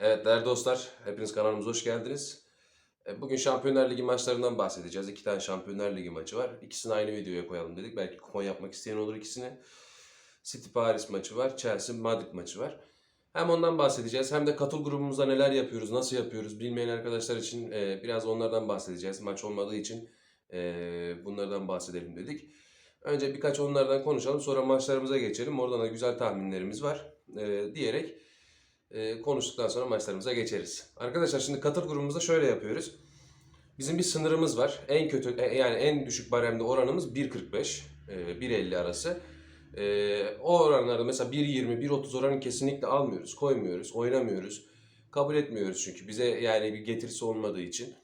Evet değerli dostlar, hepiniz kanalımıza hoş geldiniz. E, Bugün Şampiyonlar Ligi maçlarından bahsedeceğiz. İki tane Şampiyonlar Ligi maçı var. İkisini aynı videoya koyalım dedik. Belki kupon yapmak isteyen olur ikisini. City Paris maçı var, Chelsea Madrid maçı var. Hem ondan bahsedeceğiz hem de katıl grubumuzda neler yapıyoruz, nasıl yapıyoruz bilmeyen arkadaşlar için e, biraz onlardan bahsedeceğiz. Maç olmadığı için e, bunlardan bahsedelim dedik. Önce birkaç onlardan konuşalım sonra maçlarımıza geçelim. Oradan da güzel tahminlerimiz var diyerek e, konuştuktan sonra maçlarımıza geçeriz. Arkadaşlar şimdi katıl grubumuzda şöyle yapıyoruz. Bizim bir sınırımız var. En kötü e, yani en düşük baremde oranımız 1.45, e, 1.50 arası. E, o oranlarda mesela 1.20, 1.30 oranı kesinlikle almıyoruz, koymuyoruz, oynamıyoruz. Kabul etmiyoruz çünkü bize yani bir getirisi olmadığı için.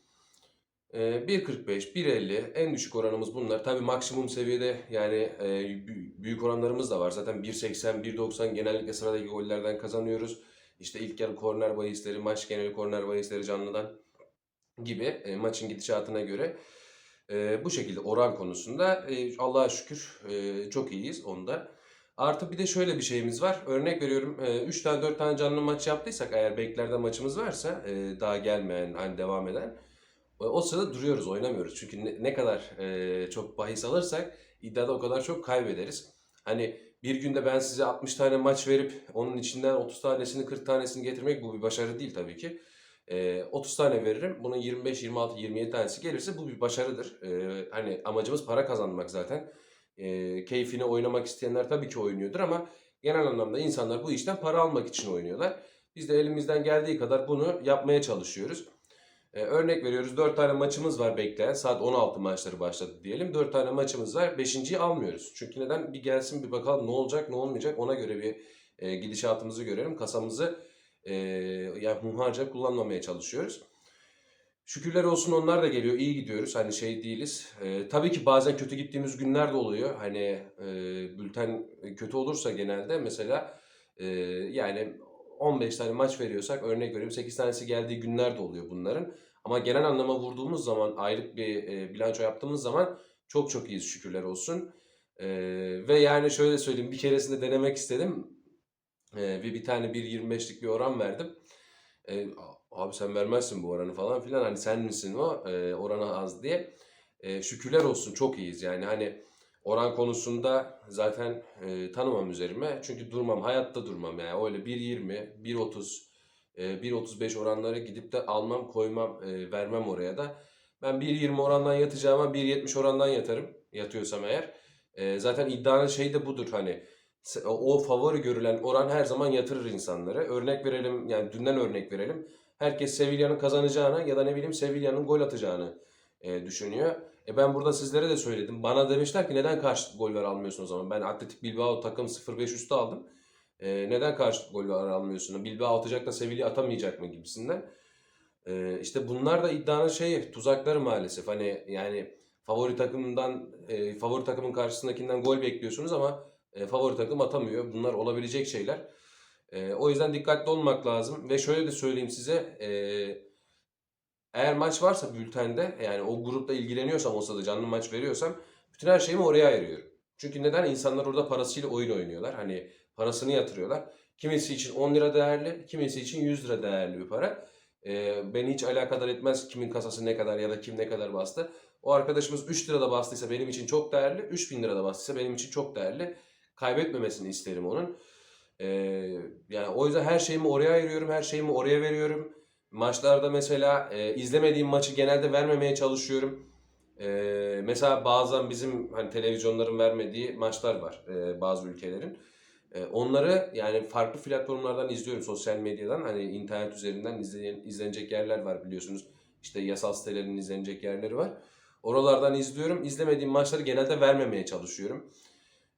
E, 1.45, 1.50 en düşük oranımız bunlar. Tabi maksimum seviyede yani e, bü- büyük oranlarımız da var. Zaten 1.80, 1.90 genellikle sıradaki gollerden kazanıyoruz. İşte ilk yarı korner bahisleri, maç geneli korner bahisleri canlıdan gibi e, maçın gidişatına göre e, bu şekilde oran konusunda e, Allah'a şükür e, çok iyiyiz onda. Artı bir de şöyle bir şeyimiz var. Örnek veriyorum 3 tane 4 tane canlı maç yaptıysak eğer beklerde maçımız varsa e, daha gelmeyen hani devam eden o- sırada duruyoruz oynamıyoruz. Çünkü ne, ne kadar e, çok bahis alırsak iddiada o kadar çok kaybederiz. Hani bir günde ben size 60 tane maç verip onun içinden 30 tanesini 40 tanesini getirmek bu bir başarı değil tabii ki. Ee, 30 tane veririm. Bunun 25, 26, 27 tanesi gelirse bu bir başarıdır. Ee, hani amacımız para kazanmak zaten. Ee, keyfine oynamak isteyenler tabii ki oynuyordur ama genel anlamda insanlar bu işten para almak için oynuyorlar. Biz de elimizden geldiği kadar bunu yapmaya çalışıyoruz. Ee, örnek veriyoruz 4 tane maçımız var bekleyen. Saat 16 maçları başladı diyelim. 4 tane maçımız var. 5.yi almıyoruz. Çünkü neden? Bir gelsin bir bakalım ne olacak ne olmayacak. Ona göre bir e, gidişatımızı görelim. Kasamızı e, yani hunharca kullanmamaya çalışıyoruz. Şükürler olsun onlar da geliyor. iyi gidiyoruz. Hani şey değiliz. E, tabii ki bazen kötü gittiğimiz günler de oluyor. Hani e, bülten kötü olursa genelde mesela e, yani 15 tane maç veriyorsak örnek veriyorum 8 tanesi geldiği günler de oluyor bunların. Ama genel anlama vurduğumuz zaman aylık bir e, bilanço yaptığımız zaman çok çok iyiyiz şükürler olsun. E, ve yani şöyle söyleyeyim bir keresinde denemek istedim. E, ve bir tane 1.25'lik bir oran verdim. E, abi sen vermezsin bu oranı falan filan hani sen misin o e, orana az diye. E, şükürler olsun çok iyiyiz yani hani oran konusunda zaten e, tanımam üzerime. Çünkü durmam hayatta durmam yani öyle 1.20, 1.30, e, 1.35 oranları gidip de almam koymam e, vermem oraya da. Ben 1.20 orandan yatacağıma 1.70 orandan yatarım yatıyorsam eğer. E, zaten iddianın şeyi de budur hani o favori görülen oran her zaman yatırır insanları. Örnek verelim yani dünden örnek verelim. Herkes Sevilla'nın kazanacağını ya da ne bileyim Sevilla'nın gol atacağını e, düşünüyor. E ben burada sizlere de söyledim. Bana demişler ki neden karşılık goller almıyorsun o zaman? Ben Atletik Bilbao takım 0-5 üstü aldım. E, neden karşılık goller almıyorsun? Bilbao atacak da Sevilla atamayacak mı gibisinden. E, işte bunlar da iddianın şeyi, tuzakları maalesef. Hani yani favori takımdan, e, favori takımın karşısındakinden gol bekliyorsunuz ama e, favori takım atamıyor. Bunlar olabilecek şeyler. E, o yüzden dikkatli olmak lazım. Ve şöyle de söyleyeyim size. E, eğer maç varsa bültende yani o grupta ilgileniyorsam olsa da canlı maç veriyorsam bütün her şeyimi oraya ayırıyorum. Çünkü neden? İnsanlar orada parasıyla oyun oynuyorlar. Hani parasını yatırıyorlar. Kimisi için 10 lira değerli, kimisi için 100 lira değerli bir para. Ee, beni hiç alakadar etmez kimin kasası ne kadar ya da kim ne kadar bastı. O arkadaşımız 3 lirada bastıysa benim için çok değerli, 3000 lirada bastıysa benim için çok değerli. Kaybetmemesini isterim onun. Ee, yani o yüzden her şeyimi oraya ayırıyorum, her şeyimi oraya veriyorum. Maçlarda mesela e, izlemediğim maçı genelde vermemeye çalışıyorum. E, mesela bazen bizim hani televizyonların vermediği maçlar var e, bazı ülkelerin. E, onları yani farklı platformlardan izliyorum sosyal medyadan hani internet üzerinden izlenecek yerler var biliyorsunuz. İşte yasal sitelerin izlenecek yerleri var. Oralardan izliyorum. İzlemediğim maçları genelde vermemeye çalışıyorum.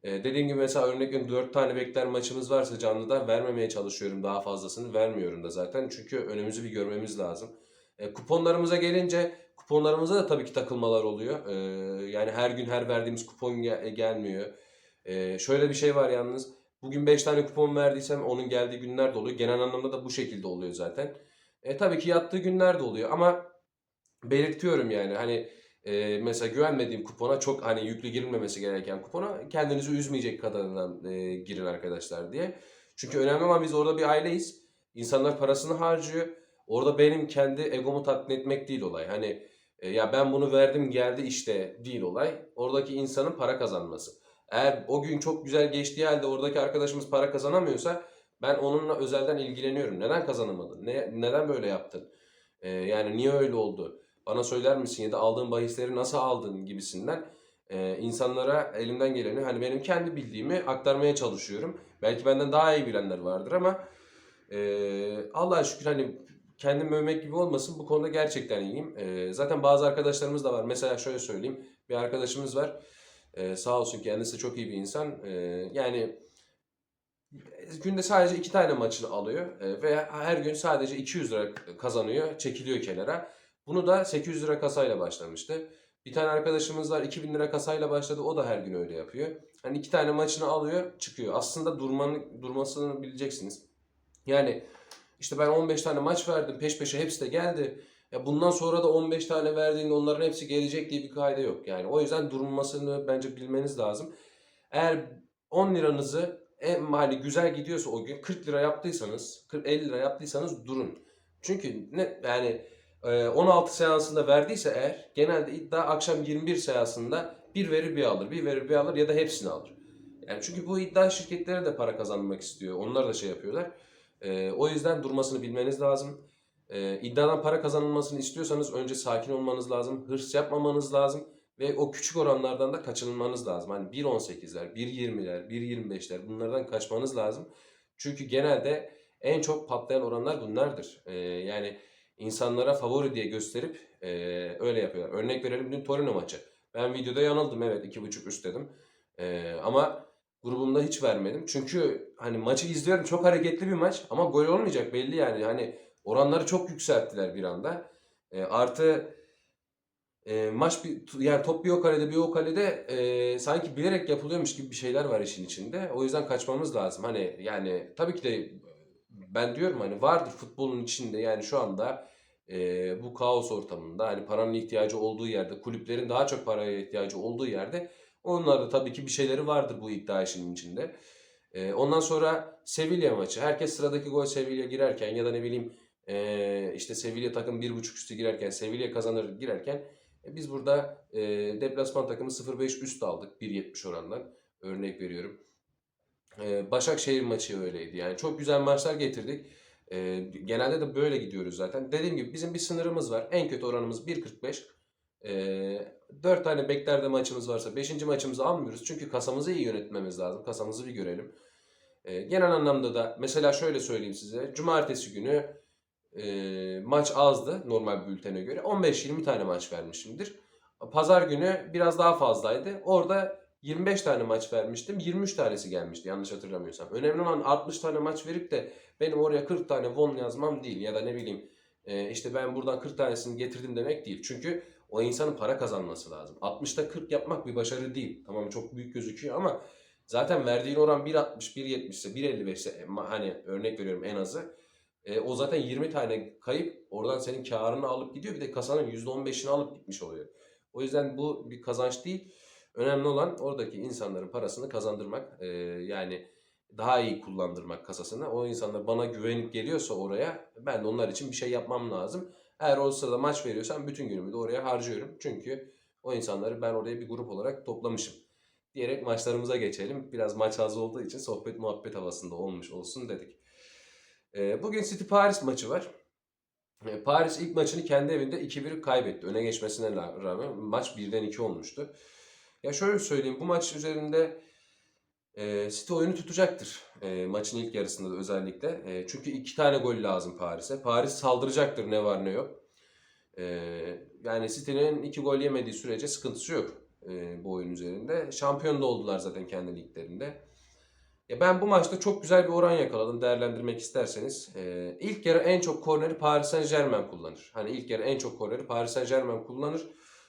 E, dediğim gibi mesela örnek veriyorum 4 tane bekler maçımız varsa canlıda vermemeye çalışıyorum daha fazlasını. Vermiyorum da zaten çünkü önümüzü bir görmemiz lazım. E, kuponlarımıza gelince kuponlarımıza da tabii ki takılmalar oluyor. Yani her gün her verdiğimiz kupon ge- gelmiyor. Şöyle bir şey var yalnız. Bugün 5 tane kupon verdiysem onun geldiği günler de oluyor. Genel anlamda da bu şekilde oluyor zaten. E, tabii ki yattığı günler de oluyor ama belirtiyorum yani hani e, mesela güvenmediğim kupona çok hani yüklü girilmemesi gereken kupona kendinizi üzmeyecek kadarından e, girin arkadaşlar diye. Çünkü önemli olan biz orada bir aileyiz. İnsanlar parasını harcıyor. Orada benim kendi egomu tatmin etmek değil olay. Hani e, ya ben bunu verdim geldi işte değil olay. Oradaki insanın para kazanması. Eğer o gün çok güzel geçtiği halde oradaki arkadaşımız para kazanamıyorsa ben onunla özelden ilgileniyorum. Neden kazanamadın? Ne, neden böyle yaptın? E, yani niye öyle oldu? Bana söyler misin ya da aldığın bahisleri nasıl aldın gibisinden e, insanlara elimden geleni hani benim kendi bildiğimi aktarmaya çalışıyorum. Belki benden daha iyi bilenler vardır ama e, Allah'a şükür hani kendim övmek gibi olmasın bu konuda gerçekten iyiyim. E, zaten bazı arkadaşlarımız da var. Mesela şöyle söyleyeyim. Bir arkadaşımız var. E, sağ olsun kendisi çok iyi bir insan. E, yani günde sadece iki tane maçını alıyor e, ve her gün sadece 200 lira kazanıyor, çekiliyor kenara. Bunu da 800 lira kasayla başlamıştı. Bir tane arkadaşımız var 2000 lira kasayla başladı. O da her gün öyle yapıyor. Hani iki tane maçını alıyor, çıkıyor. Aslında durmanı, durmasını bileceksiniz. Yani işte ben 15 tane maç verdim. Peş peşe hepsi de geldi. Ya bundan sonra da 15 tane verdiğinde onların hepsi gelecek diye bir kaide yok. Yani o yüzden durmasını bence bilmeniz lazım. Eğer 10 liranızı en hani güzel gidiyorsa o gün 40 lira yaptıysanız, 40 50 lira yaptıysanız durun. Çünkü ne yani e, 16 seansında verdiyse eğer genelde iddia akşam 21 seansında bir verir bir alır, bir verir bir alır ya da hepsini alır. Yani çünkü bu iddia şirketleri de para kazanmak istiyor. Onlar da şey yapıyorlar. E, o yüzden durmasını bilmeniz lazım. E, iddiadan para kazanılmasını istiyorsanız önce sakin olmanız lazım. Hırs yapmamanız lazım. Ve o küçük oranlardan da kaçınmanız lazım. Hani 1.18'ler, 1.20'ler, 1.25'ler bunlardan kaçmanız lazım. Çünkü genelde en çok patlayan oranlar bunlardır. Ee, yani insanlara favori diye gösterip e, öyle yapıyorlar. Örnek verelim dün Torino maçı. Ben videoda yanıldım evet 2.5 üst dedim. Ee, ama grubumda hiç vermedim. Çünkü hani maçı izliyorum çok hareketli bir maç ama gol olmayacak belli yani. Hani oranları çok yükselttiler bir anda. Ee, artı e, maç bir yani top bir o kalede bir o kalede e, sanki bilerek yapılıyormuş gibi bir şeyler var işin içinde. O yüzden kaçmamız lazım. Hani yani tabii ki de ben diyorum hani vardır futbolun içinde yani şu anda e, bu kaos ortamında hani paranın ihtiyacı olduğu yerde kulüplerin daha çok paraya ihtiyacı olduğu yerde onlarda tabii ki bir şeyleri vardır bu iddia işinin içinde. E, ondan sonra Sevilla maçı. Herkes sıradaki gol Sevilla girerken ya da ne bileyim e, işte Sevilla takım 1.5 üstü girerken Sevilla kazanır girerken e, biz burada e, deplasman takımı 0.5 üst aldık 1.70 orandan. Örnek veriyorum. E, Başakşehir maçı öyleydi. Yani çok güzel maçlar getirdik. E, genelde de böyle gidiyoruz zaten. Dediğim gibi bizim bir sınırımız var. En kötü oranımız 1.45. E, 4 tane beklerde maçımız varsa 5. maçımızı almıyoruz. Çünkü kasamızı iyi yönetmemiz lazım. Kasamızı bir görelim. E, genel anlamda da mesela şöyle söyleyeyim size. Cumartesi günü e, maç azdı normal bültene göre. 15-20 tane maç vermişimdir. Pazar günü biraz daha fazlaydı. Orada 25 tane maç vermiştim. 23 tanesi gelmişti yanlış hatırlamıyorsam. Önemli olan 60 tane maç verip de benim oraya 40 tane won yazmam değil. Ya da ne bileyim e, işte ben buradan 40 tanesini getirdim demek değil. Çünkü o insanın para kazanması lazım. 60'ta 40 yapmak bir başarı değil. Tamam çok büyük gözüküyor ama zaten verdiğin oran 1.60, 1.70 ise 1.55 ise hani örnek veriyorum en azı e, o zaten 20 tane kayıp oradan senin karını alıp gidiyor. Bir de kasanın %15'ini alıp gitmiş oluyor. O yüzden bu bir kazanç değil. Önemli olan oradaki insanların parasını kazandırmak. E, yani daha iyi kullandırmak kasasını. O insanlar bana güvenip geliyorsa oraya ben de onlar için bir şey yapmam lazım. Eğer o sırada maç veriyorsam bütün günümü de oraya harcıyorum. Çünkü o insanları ben oraya bir grup olarak toplamışım. Diyerek maçlarımıza geçelim. Biraz maç az olduğu için sohbet muhabbet havasında olmuş olsun dedik. Ee, bugün City Paris maçı var. Ee, Paris ilk maçını kendi evinde 2-1 kaybetti. Öne geçmesine rağmen maç 1'den 2 olmuştu. Ya şöyle söyleyeyim bu maç üzerinde e, City oyunu tutacaktır. E, maçın ilk yarısında da özellikle. E, çünkü iki tane gol lazım Paris'e. Paris saldıracaktır ne var ne yok. Yani City'nin iki gol yemediği sürece sıkıntısı yok bu oyun üzerinde. Şampiyon da oldular zaten kendi liglerinde. Ya ben bu maçta çok güzel bir oran yakaladım değerlendirmek isterseniz. Ee, ilk yarı en çok korneri Paris Saint Germain kullanır. Hani ilk yarı en çok korneri Paris Saint Germain kullanır.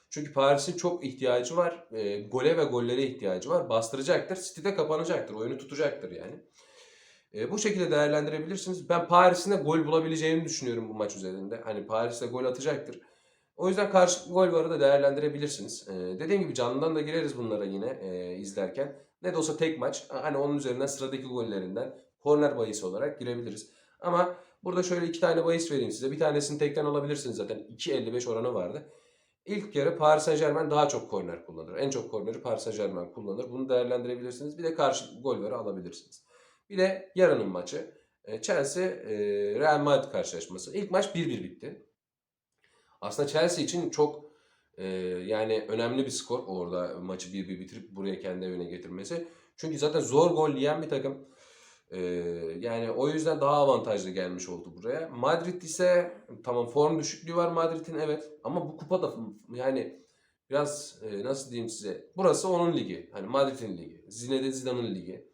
Çünkü Paris'in çok ihtiyacı var. E, gole ve gollere ihtiyacı var. Bastıracaktır. City'de kapanacaktır. Oyunu tutacaktır yani. E, bu şekilde değerlendirebilirsiniz. Ben Paris'in de gol bulabileceğini düşünüyorum bu maç üzerinde. Hani Paris'te gol atacaktır. O yüzden karşı gol varı da değerlendirebilirsiniz. E, dediğim gibi canlıdan da gireriz bunlara yine e, izlerken. Ne de olsa tek maç. Hani onun üzerinden sıradaki gollerinden korner bahisi olarak girebiliriz. Ama Burada şöyle iki tane bahis vereyim size. Bir tanesini tekten alabilirsiniz zaten. 2.55 oranı vardı. İlk yarı Paris Saint Germain daha çok korner kullanır. En çok korneri Paris Saint Germain kullanır. Bunu değerlendirebilirsiniz. Bir de karşı gol veri alabilirsiniz. Bir de yarının maçı. e, Chelsea e, Real Madrid karşılaşması. İlk maç 1-1 bitti. Aslında Chelsea için çok e, yani önemli bir skor orada maçı 1-1 bitirip buraya kendi evine getirmesi. Çünkü zaten zor gol yiyen bir takım. E, yani o yüzden daha avantajlı gelmiş oldu buraya. Madrid ise tamam form düşüklüğü var Madrid'in evet ama bu kupada yani biraz e, nasıl diyeyim size burası onun ligi. Hani Madrid'in ligi. Zinedine Zidane'ın ligi.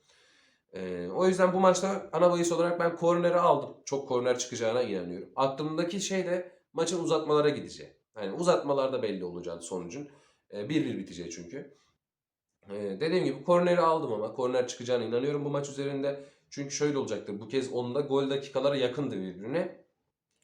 E, o yüzden bu maçta ana bahis olarak ben korneri aldım. Çok korner çıkacağına inanıyorum. Aklımdaki şey de maçın uzatmalara gideceği. Yani uzatmalarda belli olacak sonucun. E, 1-1 biteceği çünkü. E, dediğim gibi korneri aldım ama korner çıkacağına inanıyorum bu maç üzerinde. Çünkü şöyle olacaktır. Bu kez onda gol dakikaları yakındı birbirine.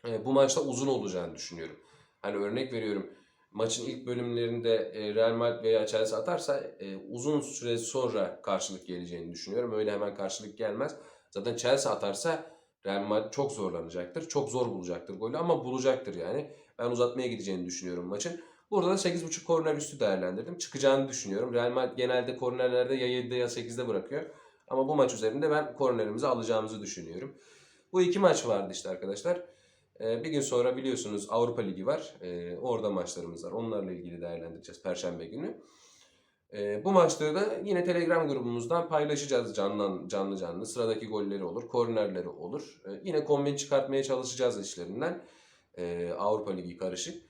E, bu maçta uzun olacağını düşünüyorum. Hani örnek veriyorum. Maçın ilk bölümlerinde e, Real Madrid veya Chelsea atarsa e, uzun süre sonra karşılık geleceğini düşünüyorum. Öyle hemen karşılık gelmez. Zaten Chelsea atarsa Real Madrid çok zorlanacaktır. Çok zor bulacaktır golü ama bulacaktır yani. Ben uzatmaya gideceğini düşünüyorum maçın. Burada da 8.5 korner üstü değerlendirdim. Çıkacağını düşünüyorum. Real Madrid genelde kornerlerde ya 7'de ya 8'de bırakıyor. Ama bu maç üzerinde ben kornerimizi alacağımızı düşünüyorum. Bu iki maç vardı işte arkadaşlar. Ee, bir gün sonra biliyorsunuz Avrupa Ligi var. Ee, orada maçlarımız var. Onlarla ilgili değerlendireceğiz Perşembe günü. Ee, bu maçları da yine Telegram grubumuzdan paylaşacağız canlı canlı. canlı. Sıradaki golleri olur, kornerleri olur. Yine kombin çıkartmaya çalışacağız işlerinden. Ee, Avrupa Ligi karışık.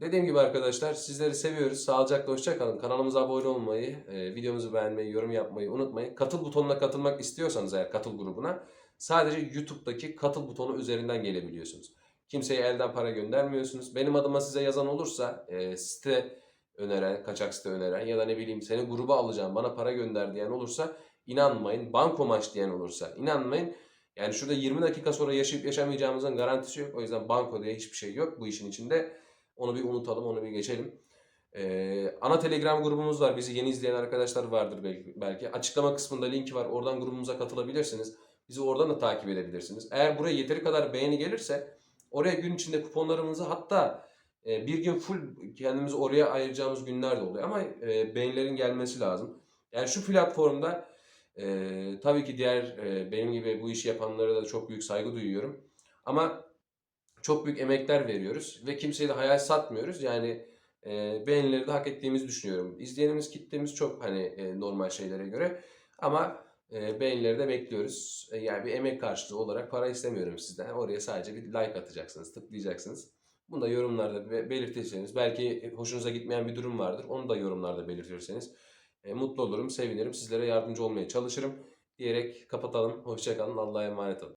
Dediğim gibi arkadaşlar sizleri seviyoruz. Sağlıcakla hoşçakalın. Kanalımıza abone olmayı, e, videomuzu beğenmeyi, yorum yapmayı unutmayın. Katıl butonuna katılmak istiyorsanız eğer katıl grubuna sadece YouTube'daki katıl butonu üzerinden gelebiliyorsunuz. Kimseye elden para göndermiyorsunuz. Benim adıma size yazan olursa e, site öneren, kaçak site öneren ya da ne bileyim seni gruba alacağım bana para gönder diyen olursa inanmayın. Banko maç diyen olursa inanmayın. Yani şurada 20 dakika sonra yaşayıp yaşamayacağımızın garantisi yok. O yüzden banko diye hiçbir şey yok bu işin içinde. Onu bir unutalım, onu bir geçelim. Ee, ana Telegram grubumuz var. Bizi yeni izleyen arkadaşlar vardır belki, belki. Açıklama kısmında linki var. Oradan grubumuza katılabilirsiniz. Bizi oradan da takip edebilirsiniz. Eğer buraya yeteri kadar beğeni gelirse oraya gün içinde kuponlarımızı hatta e, bir gün full kendimizi oraya ayıracağımız günler de oluyor. Ama e, beğenilerin gelmesi lazım. Yani şu platformda e, tabii ki diğer e, benim gibi bu işi yapanlara da çok büyük saygı duyuyorum. Ama çok büyük emekler veriyoruz ve kimseye de hayal satmıyoruz. Yani e, beğenileri de hak ettiğimizi düşünüyorum. İzleyenimiz kitlemiz çok hani e, normal şeylere göre ama e, beğenileri de bekliyoruz. E, yani bir emek karşılığı olarak para istemiyorum sizden. Oraya sadece bir like atacaksınız, tıklayacaksınız. Bunu da yorumlarda be- belirtirseniz belki hoşunuza gitmeyen bir durum vardır. Onu da yorumlarda belirtirseniz e, mutlu olurum, sevinirim. Sizlere yardımcı olmaya çalışırım diyerek kapatalım. Hoşçakalın. Allah'a emanet olun.